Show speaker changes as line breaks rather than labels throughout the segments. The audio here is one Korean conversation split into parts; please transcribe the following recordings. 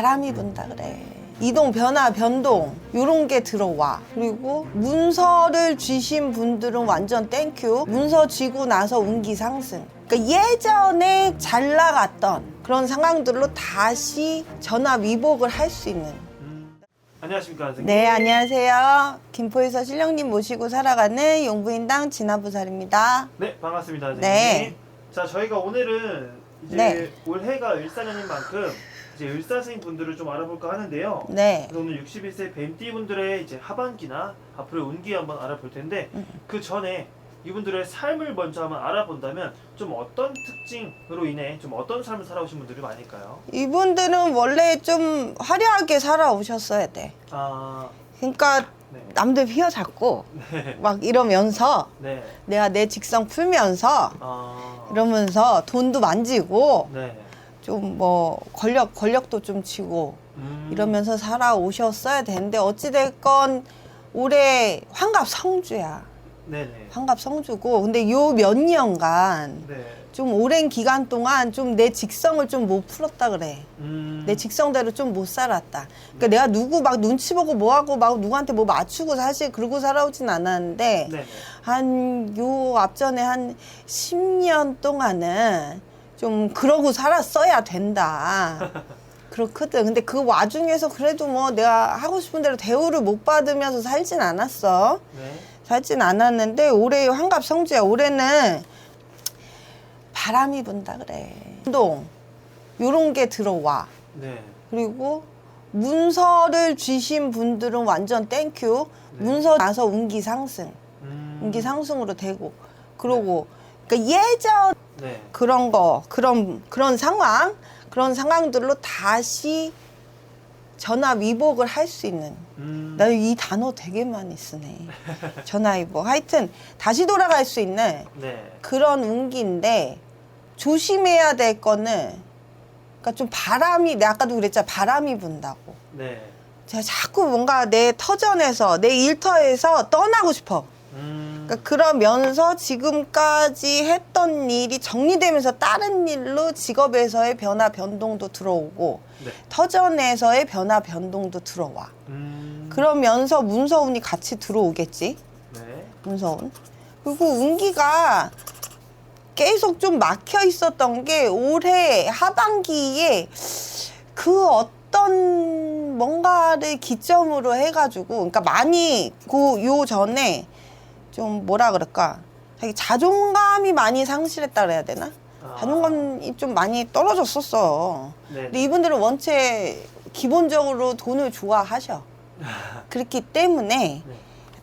바람이 분다 그래. 이동 변화 변동 요런 게 들어와 그리고 문서를 쥐신 분들은 완전 땡큐 문서 쥐고 나서 운기 상승 그러니까 예전에 잘 나갔던 그런 상황들로 다시 전화 위복을 할 수 있는
음, 안녕하십니까 선생님.
네 안녕하세요 김포에서 신령님 모시고 살아가는 용부인당 진화부살입니다
네 반갑습니다 선생님.
네.
자 저희가 오늘은 이제
네.
올해가 을사년인 만큼 이제 을사생 분들을 좀 알아볼까 하는데요.
네
그래서 오늘 61세 뱀띠 분들의 이제 하반기나 앞으로 운기 한번 알아볼 텐데
음.
그 전에 이분들의 삶을 먼저 한번 알아본다면 좀 어떤 특징으로 인해 좀 어떤 삶을 살아오신 분들이 많을까요?
이분들은 원래 좀 화려하게 살아오셨어야 돼
아,
그러니까
네.
남들 휘어잡고
네.
막 이러면서
네.
내가 내 직성 풀면서
아,
이러면서 돈도 만지고
네.
좀 뭐 권력 권력도 좀 쥐고
음,
이러면서 살아오셨어야 되는데 어찌 됐건 올해 환갑 성주야.
네네.
환갑 성주고 근데 요 몇 년간
네.
좀 오랜 기간 동안 좀 내 직성을 좀 못 풀었다 그래.
음,
내 직성대로 좀 못 살았다. 그러니까 내가 누구 막 눈치 보고 뭐 하고 막 누구한테 뭐 맞추고 사실 그러고 살아오진 않았는데
네네.
한 요 앞전에 한 10년 동안은 좀 그러고 살았어야 된다. 그렇거든. 근데 그 와중에서 그래도 뭐 내가 하고 싶은 대로 대우를 못 받으면서 살진 않았어.
네.
살진 않았는데 올해 환갑 성주야. 올해는 바람이 분다 그래. 운동 요런 게 들어와.
네.
그리고 문서를 쥐신 분들은 완전 땡큐.
네.
문서 나서 운기 상승.
음,
운기 상승으로 되고 그러고 그러니까 예전
네.
그런 거 그런 그런 상황 그런 상황들로 다시 전화 위복을 할 수 있는.
음,
나이 단어 되게 많이 쓰네. 전화 위복. 하여튼 다시 돌아갈 수 있는
네.
그런 운기인데 조심해야 될 거는 그러니까 좀 바람이 내가 아까도 그랬잖아. 바람이 분다고.
네.
제가 자꾸 뭔가 내 터전에서 내 일터에서 떠나고 싶어.
음,
그러니까 그러면서 지금까지 했던 일이 정리되면서 다른 일로 직업에서의 변화 변동도 들어오고
네.
터전에서의 변화 변동도 들어와.
음,
그러면서 문서운이 같이 들어오겠지.
네.
문서운. 그리고 운기가 계속 좀 막혀 있었던 게 올해 하반기에 그 어떤 뭔가를 기점으로 해가지고, 그러니까 많이 그 요 전에 좀 뭐라 그럴까, 자기 자존감이 많이 상실했다 그래야 되나?
아.
자존감이 좀 많이 떨어졌었어.
네.
근데 이분들은 원체 기본적으로 돈을 좋아하셔. 그렇기 때문에
네.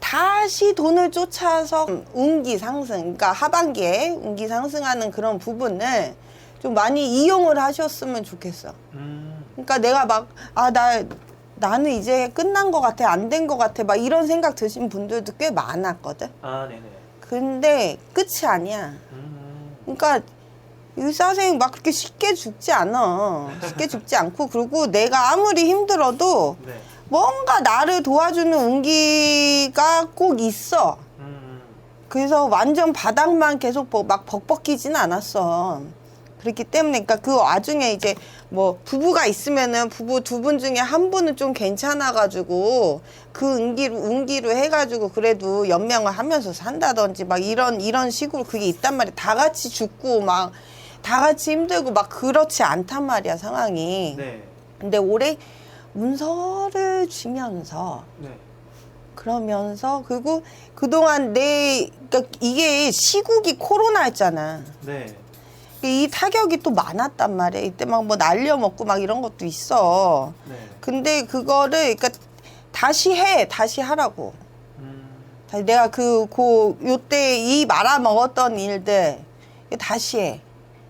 다시 돈을 쫓아서 운기 상승, 그러니까 하반기에 운기 상승하는 그런 부분을 좀 많이 이용을 하셨으면 좋겠어.
음,
그러니까 내가 막, 아, 나, 나는 이제 끝난 것 같아, 안 된 것 같아, 막 이런 생각 드신 분들도 꽤 많았거든.
아, 네네.
근데 끝이 아니야.
음,
그러니까 의사생 막 그렇게 쉽게 죽지 않아. 쉽게 죽지 않고, 그리고 내가 아무리 힘들어도
네.
뭔가 나를 도와주는 운기가 꼭 있어.
음,
그래서 완전 바닥만 계속 뭐막 벅벅이진 않았어. 그렇기 때문에 그러니까 그 와중에 이제 뭐 부부가 있으면은 부부 두 분 중에 한 분은 좀 괜찮아가지고 그 운기로 운기로 해가지고 그래도 연명을 하면서 산다든지 막 이런 이런 식으로 그게 있단 말이야. 다 같이 죽고 막 다 같이 힘들고 막 그렇지 않단 말이야 상황이.
네.
근데 올해 문서를 쥐면서
네.
그러면서 그리고 그동안 내 그러니까 이게 시국이 코로나였잖아.
네.
이 타격이 또 많았단 말이야. 이때 막 뭐 날려 먹고 막 이런 것도 있어.
네.
근데 그거를 그러니까 다시 해, 다시 하라고.
음,
다시 내가 그, 그, 요때 이 말아 먹었던 일들 다시 해.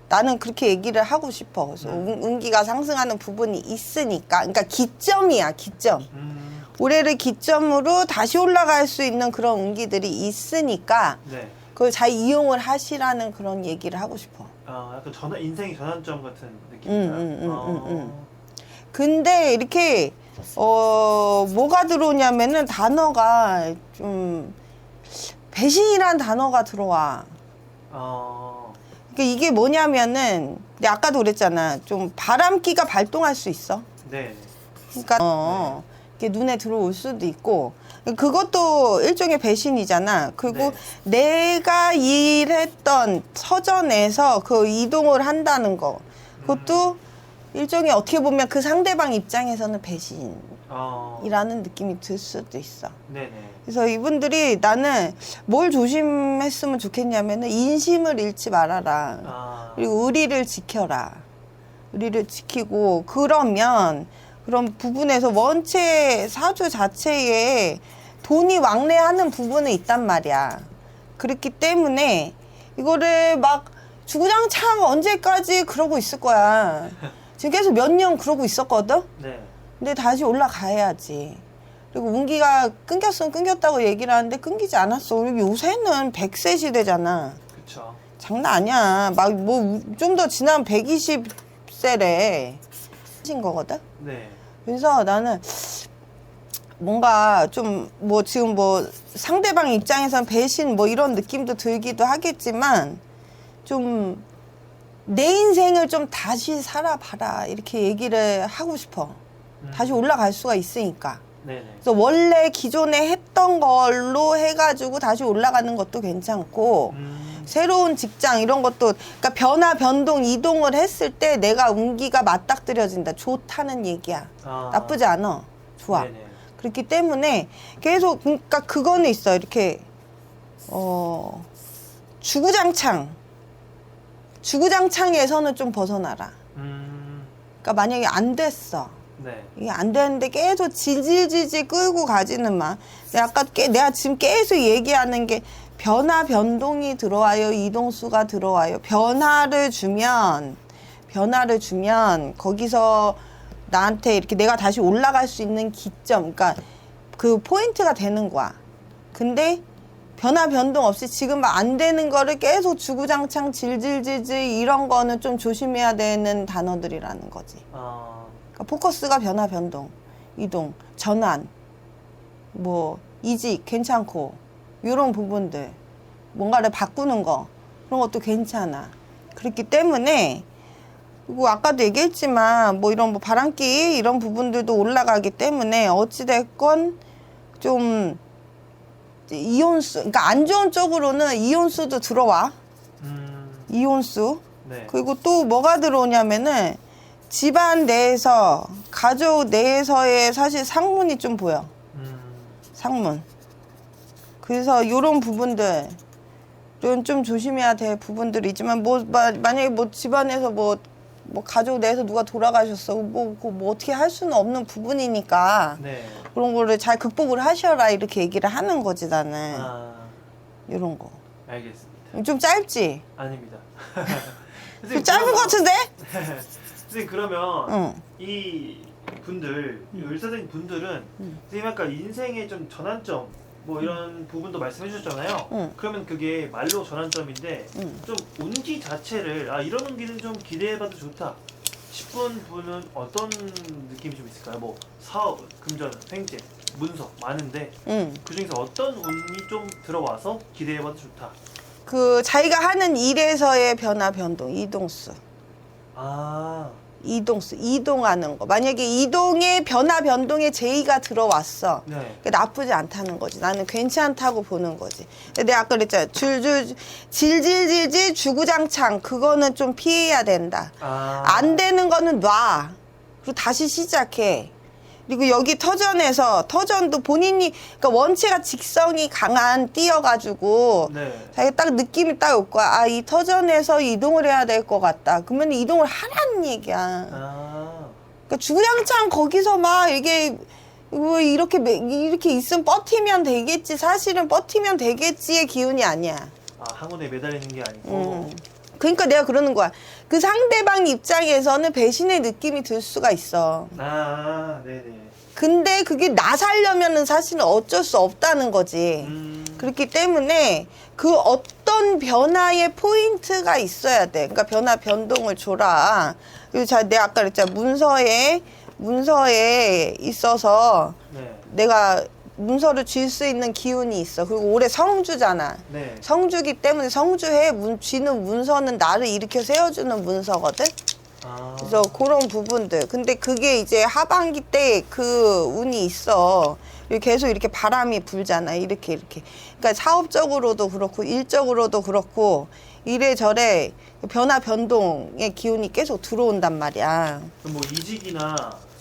나는 그렇게 얘기를 하고 싶어. 그래서
음.
운- 운기가 상승하는 부분이 있으니까. 그러니까 기점이야, 기점.
음,
올해를 기점으로 다시 올라갈 수 있는 그런 운기들이 있으니까
네.
그걸 잘 이용을 하시라는 그런 얘기를 하고 싶어.
아, 약간 전환 인생의 전환점 같은
음,
느낌인가요?
음, 음,
어,
음, 음. 근데 이렇게 어 뭐가 들어오냐면은 단어가 좀 배신이란 단어가 들어와.
어,
그러니까 이게 뭐냐면은 근데 아까도 그랬잖아. 좀 바람기가 발동할 수 있어.
네.
그러니까 어, 이게 눈에 들어올 수도 있고 그것도 일종의 배신이잖아. 그리고 내가 일했던 서점에서 그 이동을 한다는 거 그것도 일종의 어떻게 보면 그 상대방 입장에서는 배신이라는
어.
느낌이 들 수도 있어.
네네.
그래서 이분들이 나는 뭘 조심했으면 좋겠냐면은 인심을 잃지 말아라.
아.
그리고 의리를 지켜라. 의리를 지키고 그러면 그런 부분에서 원체 사주 자체에 돈이 왕래하는 부분은 있단 말이야. 그렇기 때문에 이거를 막 주구장창 언제까지 그러고 있을 거야. 지금 계속 몇 년 그러고 있었거든?
네.
근데 다시 올라가야지. 그리고 운기가 끊겼으면 끊겼다고 얘기를 하는데 끊기지 않았어. 그리고 요새는 100세 시대잖아.
그쵸.
장난 아니야. 막 뭐 좀 더 지나면 120세래. 신 거거든.
네.
그래서 나는 뭔가 좀 뭐 지금 뭐 상대방 입장에선 배신 뭐 이런 느낌도 들기도 하겠지만 좀 내 인생을 좀 다시 살아봐라 이렇게 얘기를 하고 싶어.
음.
다시 올라갈 수가 있으니까.
네네.
그래서 원래 기존에 했던 걸로 해가지고 다시 올라가는 것도 괜찮고
음.
새로운 직장 이런 것도 그러니까 변화 변동 이동을 했을 때 내가 운기가 맞닥뜨려진다 좋다는 얘기야
아.
나쁘지 않아 좋아
네네.
그렇기 때문에 계속 그러니까 그거는 있어 이렇게 어 주구장창 주구장창에서는 좀 벗어나라
음.
그러니까 만약에 안 됐어
네.
이게 안 되는데 계속 질질질질 끌고 가지는 마. 내가 아까 깨, 내가 지금 계속 얘기하는 게 변화 변동이 들어와요. 이동수가 들어와요. 변화를 주면 변화를 주면 거기서 나한테 이렇게 내가 다시 올라갈 수 있는 기점, 그러니까 그 포인트가 되는 거야. 근데 변화 변동 없이 지금 막 안 되는 거를 계속 주구장창 질질질질 이런 거는 좀 조심해야 되는 단어들이라는 거지.
아.
그러니까 포커스가 변화 변동 이동 전환 뭐 이직 괜찮고 이런 부분들 뭔가를 바꾸는 거 그런 것도 괜찮아 그렇기 때문에 그리고 아까도 얘기했지만 뭐 이런 뭐 바람기 이런 부분들도 올라가기 때문에 어찌 됐건 좀 이온수 그러니까 안 좋은 쪽으로는 이온수도 들어와
음.
이온수
네.
그리고 또 뭐가 들어오냐면은 집안 내에서 가족 내에서의 사실 상문이 좀 보여
음.
상문 그래서 요런 부분들 좀 조심해야 될 부분들이지만 뭐 마- 만약에 뭐 집안에서 뭐 뭐 가족 내에서 누가 돌아가셨어 뭐, 그거 뭐 어떻게 할 수는 없는 부분이니까
네.
그런 거를 잘 극복을 하셔라 이렇게 얘기를 하는 거지 나는
아.
요런 거좀
알겠습니다.
짧지
아닙니다.
좀
선생님,
짧은 거
그러면-
같은데
선생님 그러면
응
이 분들 이 의사선생님 분들은
음.
선생님 아까 인생의 좀 전환점 뭐 이런 부분도 말씀해 주셨잖아요.
음.
그러면 그게 말로 전환점인데
음.
좀 운기 자체를 아 이런 운기는 좀 기대해봐도 좋다 싶은 분은 어떤 느낌이 좀 있을까요? 뭐 사업, 금전, 횡재, 문서 많은데
응.
그 중에서 어떤 운이 좀 들어와서 기대해봐도 좋다.
그 자기가 하는 일에서의 변화 변동 이동수
아,
이동수 이동하는 거. 만약에 이동의 변화 변동에 제의가 들어왔어.
네.
그게 나쁘지 않다는 거지. 나는 괜찮다고 보는 거지. 근데 내가 아까 그랬잖아. 줄줄 질질질질 주구장창. 그거는 좀 피해야 된다.
아,
안 되는 거는 놔. 그리고 다시 시작해 그리고 여기 터전에서 터전도 본인이 그러니까 원체가 직성이 강한 띄어가지고
네.
자기 딱 느낌이 딱 올 거야. 아, 이 터전에서 이동을 해야 될 것 같다. 그러면 이동을 하라는 얘기야.
아,
그러니까 주구장창 거기서 막 이게 뭐 이렇게 매- 이렇게 있으면 버티면 되겠지. 사실은 버티면 되겠지의 기운이 아니야.
아 항운에 매달리는 게 아니고.
음. 그러니까 내가 그러는 거야. 그 상대방 입장에서는 배신의 느낌이 들 수가 있어.
아, 네네.
근데 그게 나 살려면은 사실은 어쩔 수 없다는 거지.
음,
그렇기 때문에 그 어떤 변화의 포인트가 있어야 돼. 그러니까 변화 변동을 줘라. 그리고 자, 내가 아까 그랬잖아. 문서에 문서에 있어서
네,
내가 문서를 쥘 수 있는 기운이 있어. 그리고 올해 성주잖아.
네.
성주기 때문에 성주에 문, 쥐는 문서는 나를 일으켜 세워주는 문서거든.
아.
그래서 그런 부분들. 근데 그게 이제 하반기 때 그 운이 있어. 계속 이렇게 바람이 불잖아. 이렇게 이렇게. 그러니까 사업적으로도 그렇고 일적으로도 그렇고 이래저래 변화 변동의 기운이 계속 들어온단 말이야.
그럼 뭐 이직이나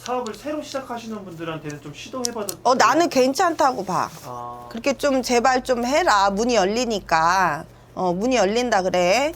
사업을 새로 시작하시는 분들한테는 좀 시도해봐도.
어 나는 괜찮다고 봐.
아.
그렇게 좀 제발 좀 해라. 문이 열리니까. 어 문이 열린다 그래.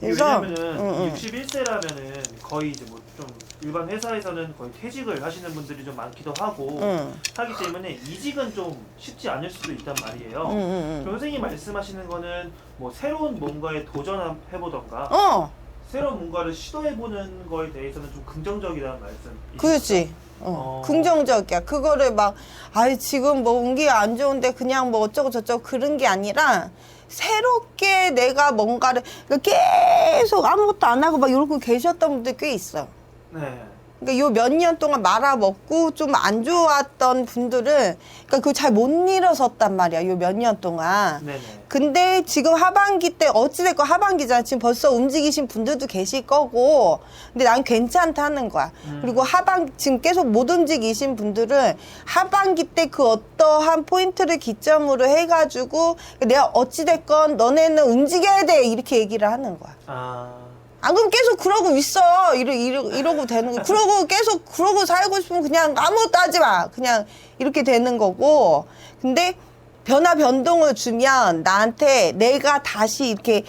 그래서
왜냐면은
응, 응.
61세라면은 거의 이제 뭐 좀 일반 회사에서는 거의 퇴직을 하시는 분들이 좀 많기도 하고
응.
하기 때문에 이직은 좀 쉽지 않을 수도 있단 말이에요.
응, 응, 응.
그럼 선생님 말씀하시는 거는 뭐 새로운 뭔가에 도전해보던가
어,
새로운 뭔가를 시도해보는 거에 대해서는 좀 긍정적이라는 말씀.
그렇지. 어,
어.
긍정적이야. 그거를 막, 아이, 지금 뭐 운기가 안 좋은데 그냥 뭐 어쩌고 저쩌고 그런 게 아니라, 새롭게 내가 뭔가를, 그러니까 계속 아무것도 안 하고 막 이러고 계셨던 분들 꽤 있어.
네.
그러니까 요 몇 년 동안 말아 먹고 좀 안 좋았던 분들은, 그러니까 그거 잘못 일어섰단 말이야. 요 몇 년 동안.
네네.
근데 지금 하반기 때 어찌됐건 하반기잖아. 지금 벌써 움직이신 분들도 계실 거고. 근데 난 괜찮다는 거야.
음.
그리고 하반 지금 계속 못 움직이신 분들은 하반기 때 그 어떠한 포인트를 기점으로 해가지고 내가 어찌됐건 너네는 움직여야 돼 이렇게 얘기를 하는 거야.
아.
안 그럼 계속 그러고 있어. 이러, 이러, 이러고 되는 거. 그러고 계속 그러고 살고 싶으면 그냥 아무것도 하지 마. 그냥 이렇게 되는 거고. 근데 변화 변동을 주면 나한테 내가 다시 이렇게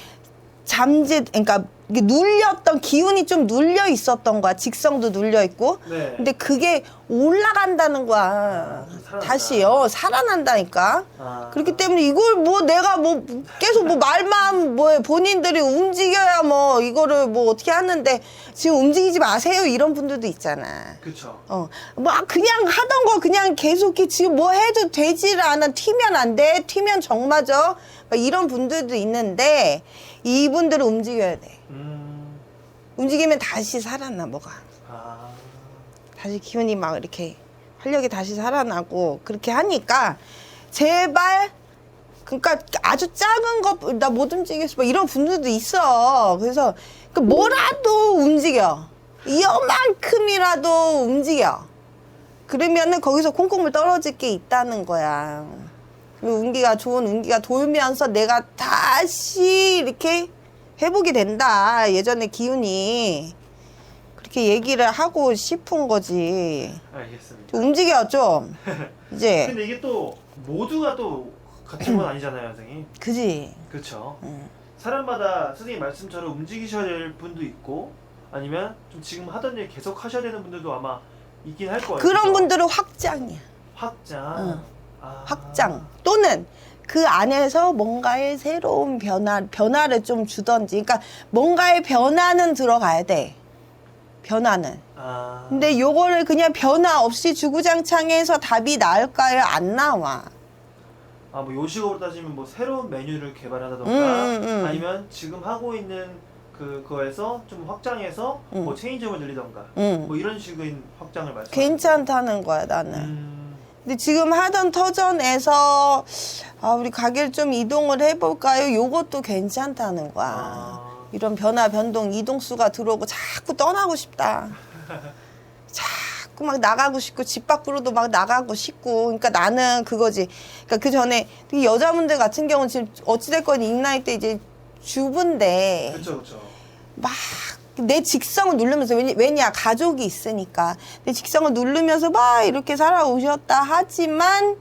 잠재, 그러니까 이게 눌렸던 기운이 좀 눌려 있었던 거야. 직성도 눌려 있고.
네.
근데 그게 올라간다는 거야.
아, 살아난다.
다시요. 살아난다니까.
아.
그렇기 때문에 이걸 뭐 내가 뭐 계속 뭐 말만 뭐 본인들이 움직여야 뭐 이거를 뭐 어떻게 하는데 지금 움직이지 마세요 이런 분들도 있잖아.
그쵸.
어, 뭐 아, 그냥 하던 거 그냥 계속 이렇게 지금 뭐 해도 되지를 않아. 튀면 안 돼. 튀면 정맞아. 막 이런 분들도 있는데 이분들은 움직여야 돼.
음.
움직이면 다시 살아나 뭐가.
아.
다시 기운이 막 이렇게 활력이 다시 살아나고 그렇게 하니까 제발 그러니까 아주 작은 것나못 움직였어 뭐 이런 분들도 있어 그래서 그 뭐라도 움직여 이만큼이라도 움직여 그러면은 거기서 콩콩물 떨어질 게 있다는 거야 그리고 운기가 좋은 운기가 돌면서 내가 다시 이렇게 회복이 된다 예전의 기운이 그렇게 얘기를 하고 싶은 거지.
알겠습니다.
좀 움직여 좀. 이제
근데 이게 또 모두가 또 같은 건 아니잖아요, 선생님.
그지.
그렇죠.
응.
사람마다 선생님 말씀처럼 움직이셔야 될 분도 있고 아니면 좀 지금 하던 일 계속 하셔야 되는 분들도 아마 있긴 할 거예요.
그런
그죠?
분들은 확장이야.
확장.
응.
아.
확장. 또는 그 안에서 뭔가의 새로운 변화 변화를 좀 주던지. 그러니까 뭔가의 변화는 들어가야 돼. 변화는.
아.
근데 요거를 그냥 변화 없이 주구장창해서 답이 나올까요? 안 나와.
아, 뭐 요식업으로 따지면 뭐 새로운 메뉴를 개발한다던가
음, 음, 음.
아니면 지금 하고 있는 그거에서 좀 확장해서
음.
뭐 체인점을 늘리던가
응.
뭐 이런 식의 확장을 말씀.
괜찮다는 거야 나는.
음.
근데 지금 하던 터전에서 아 우리 가게를 좀 이동을 해볼까요? 요것도 괜찮다는 거야.
아.
이런 변화 변동 이동수가 들어오고 자꾸 떠나고 싶다. 자꾸 막 나가고 싶고 집 밖으로도 막 나가고 싶고 그러니까 나는 그거지. 그러니까 그 전에 이 여자분들 같은 경우는 지금 어찌됐건 이 나이 때 이제 주부인데
그렇죠, 그렇죠.
막 내 직성을 누르면서 왜냐, 왜냐 가족이 있으니까. 내 직성을 누르면서 막 이렇게 살아오셨다 하지만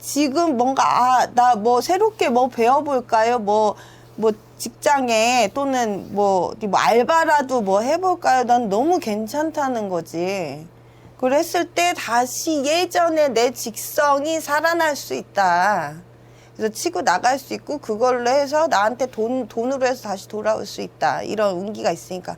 지금 뭔가 아 나 뭐 새롭게 뭐 배워볼까요? 뭐뭐 직장에 또는 뭐, 뭐 알바라도 뭐 해볼까요? 난 너무 괜찮다는 거지. 그랬을 때 다시 예전에 내 직성이 살아날 수 있다 그래서 치고 나갈 수 있고 그걸로 해서 나한테 돈 돈으로 해서 다시 돌아올 수 있다 이런 운기가 있으니까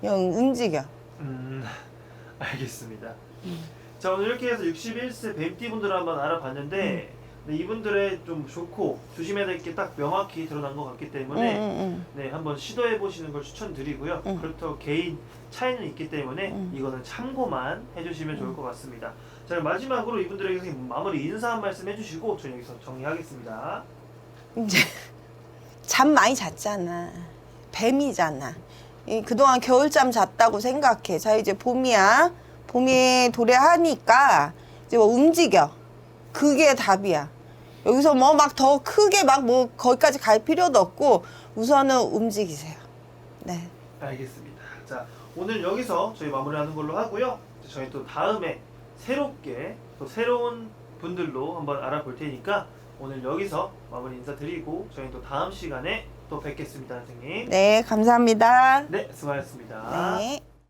그냥 움직여.
음, 알겠습니다.
음.
자 오늘 이렇게 해서 61세 뱀띠 분들을 한번 알아봤는데
음.
네, 이분들의 좀 좋고 조심해야 될 게 딱 명확히 드러난 것 같기
응,
때문에
응,
네 한번 시도해 보시는 걸 추천드리고요.
음.
그렇다고 개인 차이는 있기 때문에
음.
이거는 참고만 해주시면 좋을 것 같습니다. 자 그럼 마지막으로 이분들에게 선생님 마무리 인사 한 말씀 해주시고 저희 여기서 정리하겠습니다.
응. 이제 잠 많이 잤잖아. 뱀이잖아. 이 그동안 겨울잠 잤다고 생각해. 자 이제 봄이야. 봄이 도래하니까 이제 뭐 움직여. 그게 답이야. 여기서 뭐 막 더 크게 막 뭐 거기까지 갈 필요도 없고 우선은 움직이세요. 네.
알겠습니다. 자, 오늘 여기서 저희 마무리하는 걸로 하고요. 저희 또 다음에 새롭게 또 새로운 분들로 한번 알아볼 테니까 오늘 여기서 마무리 인사드리고 저희 또 다음 시간에 또 뵙겠습니다, 선생님.
네, 감사합니다.
네, 수고하셨습니다.
네.